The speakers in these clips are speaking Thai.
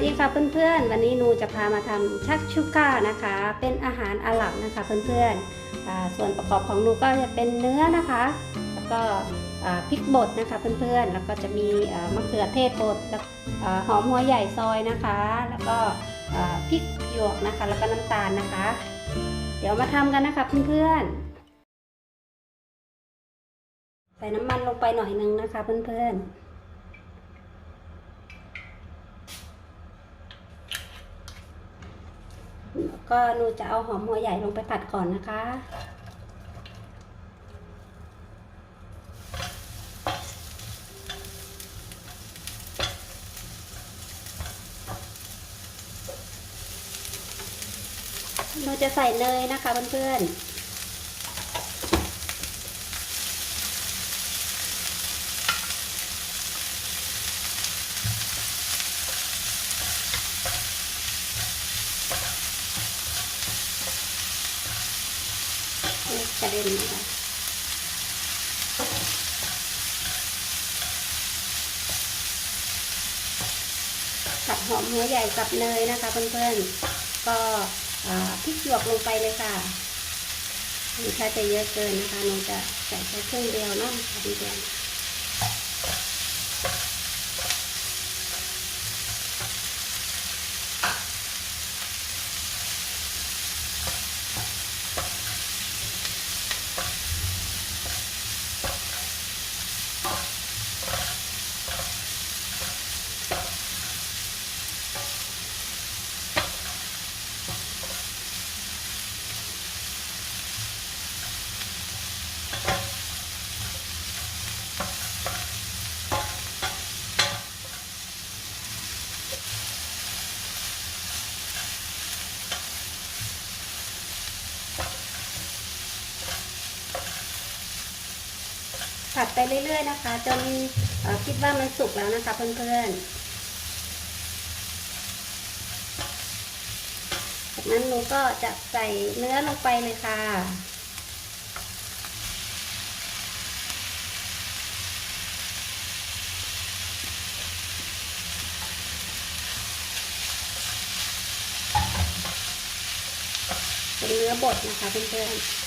สวัสดีค่ะเพื่อนๆ วันนี้นูจะพามาทำชักชุก้านะคะ เป็นอาหารอาหรับนะคะเพื่อนๆ ส่วนประกอบของนูก็จะเป็นเนื้อนะคะ แล้วก็พริกบดนะคะเพื่อนๆ แล้วก็จะมีมะเขือเทศบดแล้วหอมหัวใหญ่ซอยนะคะ แล้วก็พริกหยวกนะคะ แล้วก็น้ำตาลนะคะ เดี๋ยวมาทำกันนะคะเพื่อนๆ ใส่น้ำมันลงไปหน่อยนึงนะคะเพื่อนๆ แล้ว ก็หนูจะเอาหอมหัวใหญ่ลงไปผัดก่อนนะคะ เราจะใส่เนยนะคะเพื่อนๆ กระเด็นนะคะผับหอมหัวใหญ่กับเนยนะคะเพื่อนๆ ก็พริกหยวกลงไปเลยค่ะนี่ถ้าจะเยอะเกินนะคะหนูจะใส่แค่ครึ่งเดียวเนาะค่ะพี่เดียว ผัดไปเรื่อย ๆ นะคะ จนคิดว่ามันสุกแล้วนะคะเพื่อนๆ จากนั้นหนูก็จะใส่เนื้อลงไปเลยค่ะเป็นเนื้อบดนะคะเพื่อนๆ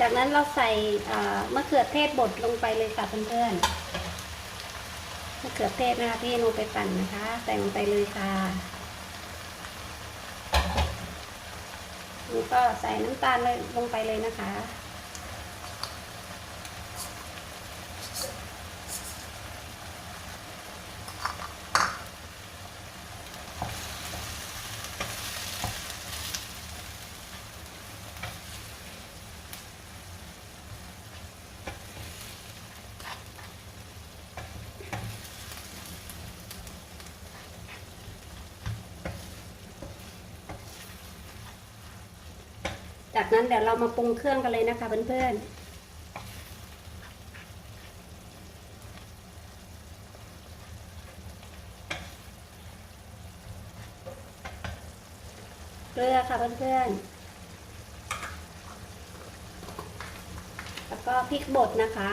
จากนั้นเราใส่มะเขือเทศบดลงไปเลยค่ะเพื่อนๆ มะเขือเทศนะคะที่นูไปปั่นนะคะ ใส่ลงไปเลยค่ะนี่ก็ใส่น้ำตาลเลยลงไปเลยนะคะ จากนั้นเดี๋ยวเรามาปรุงเครื่องกันเลยนะคะเพื่อนๆเกลือค่ะเพื่อนๆ แล้วก็พริกบดนะคะ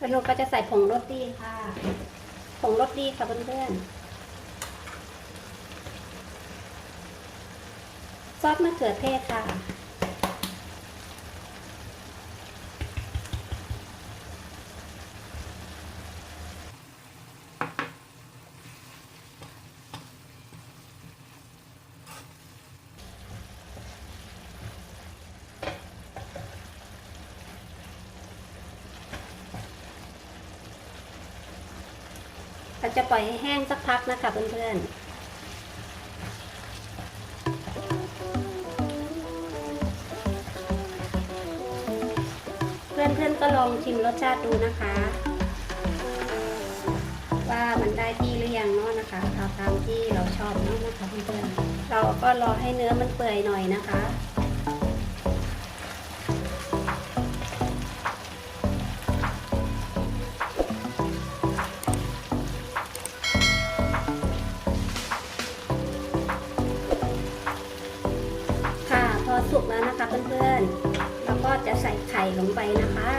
แล้วเราก็จะใส่ผงรสดีค่ะ ผงรสดีค่ะเพื่อนๆ ซอสมะเขือเทศค่ะ จะปล่อยให้แห้งสักพักนะคะเพื่อนๆเพื่อนๆก็ลองชิมรสชาติดูนะคะ ว่ามันได้ที่หรือยังเนาะนะคะตามที่เราชอบเนาะนะคะเพื่อนๆเราก็รอให้เนื้อมันเปื่อยหน่อยนะคะ ลงไปนะคะ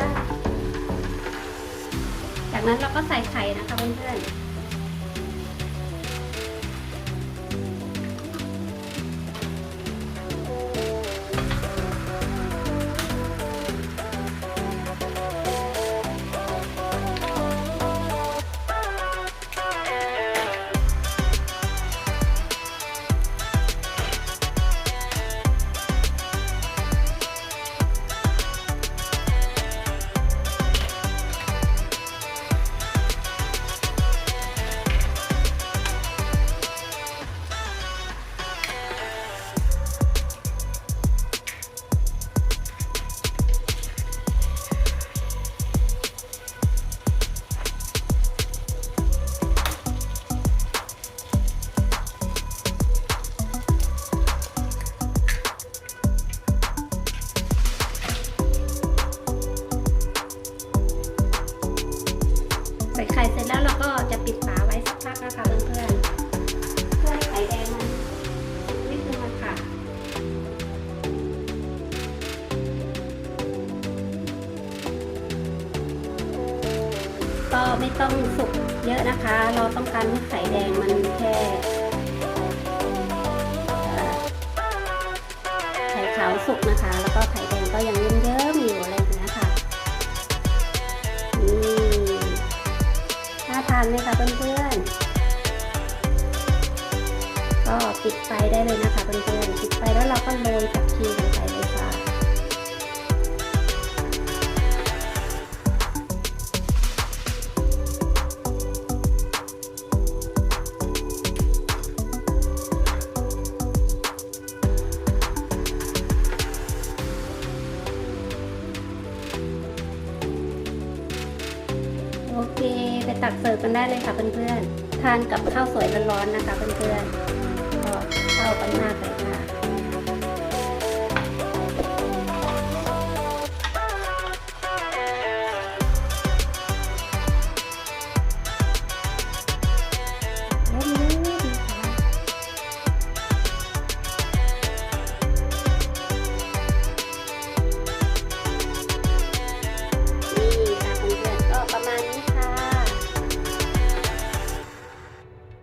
จากนั้นเราก็ใส่ไข่นะคะเพื่อนๆ ไม่ต้องสุกเยอะนะคะ เราต้องการให้ไข่แดงมันแค่ไข่ขาวสุกนะคะ แล้วก็ไข่แดงก็ยังเยิ้มๆอยู่อะไรอย่างเงี้ยค่ะนี่น่าทานไหมคะเพื่อนๆก็ปิดไฟได้เลยนะคะเพื่อนๆปิดไฟแล้วเราก็โรยผักชีลงไปเลย โอเค ไปตักเสิร์ฟกันได้เลยค่ะเพื่อนๆ ทานกับข้าวสวยร้อนๆนะคะเพื่อนๆก็เข้ากันมากเลยค่ะ